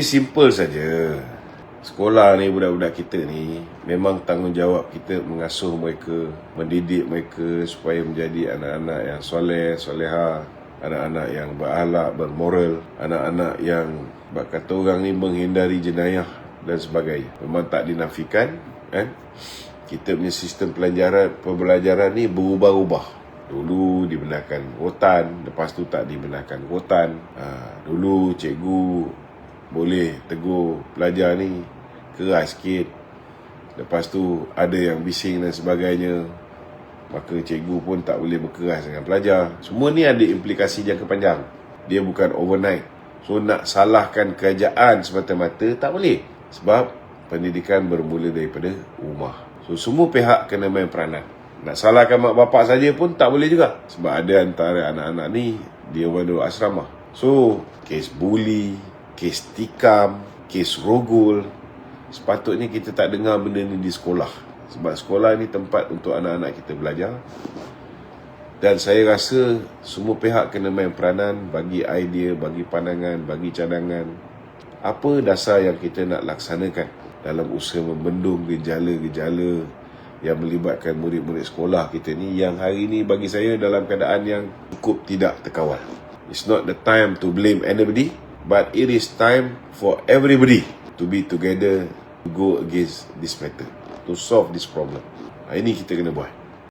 Simple saja. Sekolah ni budak-budak kita ni memang tanggungjawab kita mengasuh mereka, mendidik mereka supaya menjadi anak-anak yang soleh, soleha, anak-anak yang berakhlak, bermoral, anak-anak yang bak kata orang ni menghindari jenayah dan sebagainya. Memang tak dinafikan kan? Kita punya sistem pelajaran pembelajaran ni berubah-ubah. Dulu dibenarkan rotan, lepas tu tak dibenarkan rotan. Ha, dulu cikgu boleh tegur pelajar ni keras sikit. Lepas tu ada yang bising dan sebagainya. Maka cikgu pun tak boleh berkeras dengan pelajar. Semua ni ada implikasi jangka panjang. Dia bukan overnight. So nak salahkan kerajaan semata-mata tak boleh. Sebab pendidikan bermula daripada rumah. So semua pihak kena main peranan. Nak salahkan mak bapak saja pun tak boleh juga. Sebab ada antara anak-anak ni, dia pada asrama. So, kes bully, kes tikam, kes rogol, sepatutnya kita tak dengar benda ni di sekolah. Sebab sekolah ni tempat untuk anak-anak kita belajar. Dan saya rasa semua pihak kena main peranan bagi idea, bagi pandangan, bagi cadangan. Apa dasar yang kita nak laksanakan dalam usaha membendung gejala-gejala yang melibatkan murid-murid sekolah kita ni yang hari ni bagi saya dalam keadaan yang cukup tidak terkawal. It's not the time to blame anybody, but it is time for everybody to be together to go against this matter, to solve this problem. Ini kita kena buat.